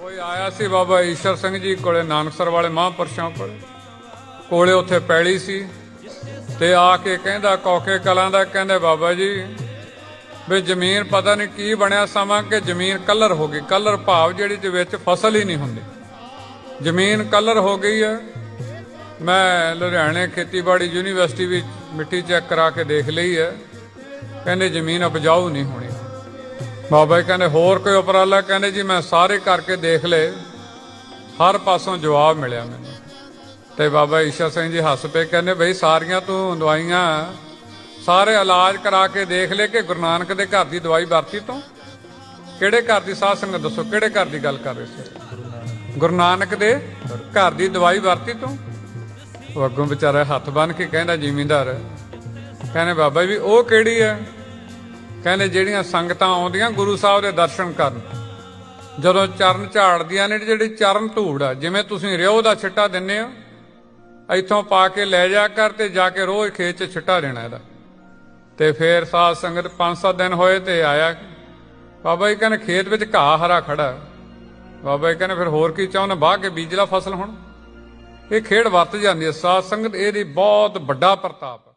ਕੋਈ ਆਇਆ ਸੀ ਬਾਬਾ ਈਸ਼ਰ ਸਿੰਘ ਜੀ ਕੋਲੇ, ਨਾਨਕਸਰ ਵਾਲੇ ਮਹਾਂਪੁਰਸ਼ਾਂ ਕੋਲੇ। ਕੋਲੇ ਉੱਥੇ ਪੈਲੀ ਸੀ ਤੇ ਆ ਕੇ ਕਹਿੰਦਾ, ਕੌਕੇ ਕਲਾਂ ਦਾ, ਕਹਿੰਦੇ ਬਾਬਾ ਜੀ, ਵੀ ਜ਼ਮੀਨ ਪਤਾ ਨਹੀਂ ਕੀ ਬਣਿਆ ਸਮਾਂ ਕਿ ਜ਼ਮੀਨ ਕਲਰ ਹੋ ਗਈ। ਕਲਰ ਭਾਵ ਜਿਹੜੀ ਦੇ ਵਿੱਚ ਫਸਲ ਹੀ ਨਹੀਂ ਹੁੰਦੀ। ਜ਼ਮੀਨ ਕਲਰ ਹੋ ਗਈ ਹੈ ਮੈਂ ਲੁਧਿਆਣੇ ਖੇਤੀਬਾੜੀ ਯੂਨੀਵਰਸਿਟੀ ਵਿੱਚ ਮਿੱਟੀ ਚੈੱਕ ਕਰਾ ਕੇ ਦੇਖ ਲਈ ਹੈ ਕਹਿੰਦੇ ਜ਼ਮੀਨ ਉਪਜਾਊ ਨਹੀਂ ਹੋਣੀ। ਬਾਬਾ ਜੀ ਕਹਿੰਦੇ, ਹੋਰ ਕੋਈ ਉਪਰਾਲਾ? ਕਹਿੰਦੇ ਜੀ, ਮੈਂ ਸਾਰੇ ਕਰਕੇ ਦੇਖ ਲਏ। ਹਰ ਪਾਸੋਂ ਜਵਾਬ ਮਿਲਿਆ ਮੈਨੂੰ। ਤੇ ਬਾਬਾ ਈਸ਼ਾ ਸਿੰਘ ਜੀ ਹੱਸ ਪਏ, ਕਹਿੰਦੇ, ਬਈ ਸਾਰੀਆਂ ਤੂੰ ਦਵਾਈਆਂ, ਸਾਰੇ ਇਲਾਜ ਕਰਾ ਕੇ ਦੇਖ ਲੈ ਕਿ ਗੁਰੂ ਨਾਨਕ ਦੇ ਘਰ ਦੀ ਦਵਾਈ ਵਰਤੀ ਤੋਂ? ਕਿਹੜੇ ਘਰ ਦੀ ਸਾਧ ਸੰਗਤ ਦੱਸੋ, ਕਿਹੜੇ ਘਰ ਦੀ ਗੱਲ ਕਰ ਰਹੇ ਸੀ? ਗੁਰੂ ਨਾਨਕ ਦੇ ਘਰ ਦੀ ਦਵਾਈ ਵਰਤੀ ਤੋਂ? ਉਹ ਅੱਗੋਂ ਵਿਚਾਰਾ ਹੱਥ ਬੰਨ ਕੇ ਕਹਿੰਦਾ ਜ਼ਿਮੀਂਦਾਰ ਕਹਿੰਦੇ, ਬਾਬਾ ਜੀ, ਉਹ ਕਿਹੜੀ ਹੈ? ਕਹਿੰਦੇ ਜਿਹੜੀਆਂ ਸੰਗਤਾਂ ਆਉਂਦੀਆਂ ਗੁਰੂ ਸਾਹਿਬ ਦੇ ਦਰਸ਼ਨ ਕਰਨ, ਜਦੋਂ ਚਰਨ ਝਾੜਦੀਆਂ ਨੇ ਜਿਹੜੀ ਚਰਨ ਧੂੜ ਆ, ਜਿਵੇਂ ਤੁਸੀਂ ਰਿਓ ਦਾ ਛਿੱਟਾ ਦਿੰਨੇ ਹੋ, ਇੱਥੋਂ ਪਾ ਕੇ ਲੈ ਜਾ ਕਰ ਤੇ ਜਾ ਕੇ ਰੋਜ਼ ਖੇਤ 'ਚ ਛਿੱਟਾ ਦੇਣਾ ਇਹਦਾ। ਤੇ ਫੇਰ ਸਾਧ ਸੰਗਤ 5-7 ਦਿਨ ਹੋਏ ਤੇ ਆਇਆ। ਬਾਬਾ ਜੀ ਕਹਿੰਦੇ ਖੇਤ ਵਿੱਚ ਘਾਹ ਹਰਾ ਖੜਾ। ਬਾਬਾ ਜੀ ਕਹਿੰਦੇ ਫਿਰ ਹੋਰ ਕੀ ਚਾਹੁੰਦਾ ਬਾਹ ਕੇ ਬੀਜਲਾ ਫਸਲ ਹੁਣ। ਇਹ ਖੇਡ ਵਰਤ ਜਾਂਦੀ ਹੈ। ਸਾਧ ਸੰਗਤ ਇਹਦੀ ਬਹੁਤ ਵੱਡਾ ਪ੍ਰਤਾਪ